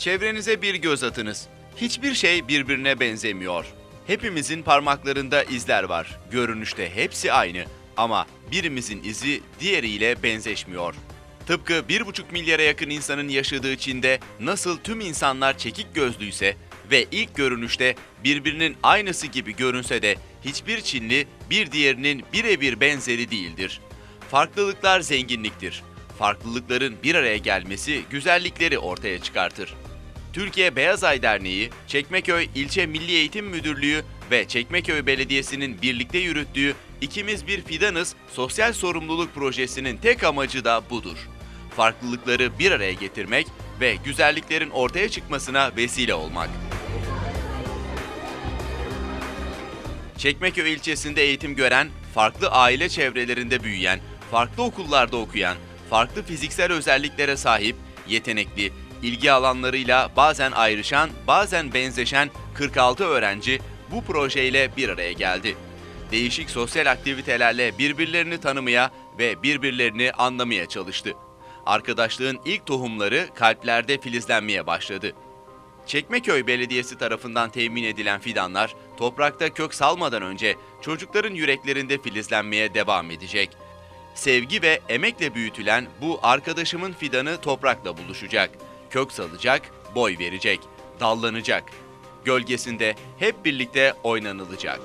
Çevrenize bir göz atınız. Hiçbir şey birbirine benzemiyor. Hepimizin parmaklarında izler var. Görünüşte hepsi aynı ama birimizin izi diğeriyle benzeşmiyor. Tıpkı 1,5 milyara yakın insanın yaşadığı Çin'de nasıl tüm insanlar çekik gözlüyse ve ilk görünüşte birbirinin aynısı gibi görünse de hiçbir Çinli bir diğerinin birebir benzeri değildir. Farklılıklar zenginliktir. Farklılıkların bir araya gelmesi güzellikleri ortaya çıkartır. Türkiye Beyaz Ay Derneği, Çekmeköy İlçe Milli Eğitim Müdürlüğü ve Çekmeköy Belediyesi'nin birlikte yürüttüğü İkimiz Bir Fidanız sosyal sorumluluk projesinin tek amacı da budur. Farklılıkları bir araya getirmek ve güzelliklerin ortaya çıkmasına vesile olmak. Çekmeköy ilçesinde eğitim gören, farklı aile çevrelerinde büyüyen, farklı okullarda okuyan, farklı fiziksel özelliklere sahip, yetenekli, ilgi alanlarıyla bazen ayrışan, bazen benzeşen 46 öğrenci bu projeyle bir araya geldi. Değişik sosyal aktivitelerle birbirlerini tanımaya ve birbirlerini anlamaya çalıştı. Arkadaşlığın ilk tohumları kalplerde filizlenmeye başladı. Çekmeköy Belediyesi tarafından temin edilen fidanlar toprakta kök salmadan önce çocukların yüreklerinde filizlenmeye devam edecek. Sevgi ve emekle büyütülen bu arkadaşımın fidanı toprakla buluşacak. Kök salacak, boy verecek, dallanacak. Gölgesinde hep birlikte oynanılacak.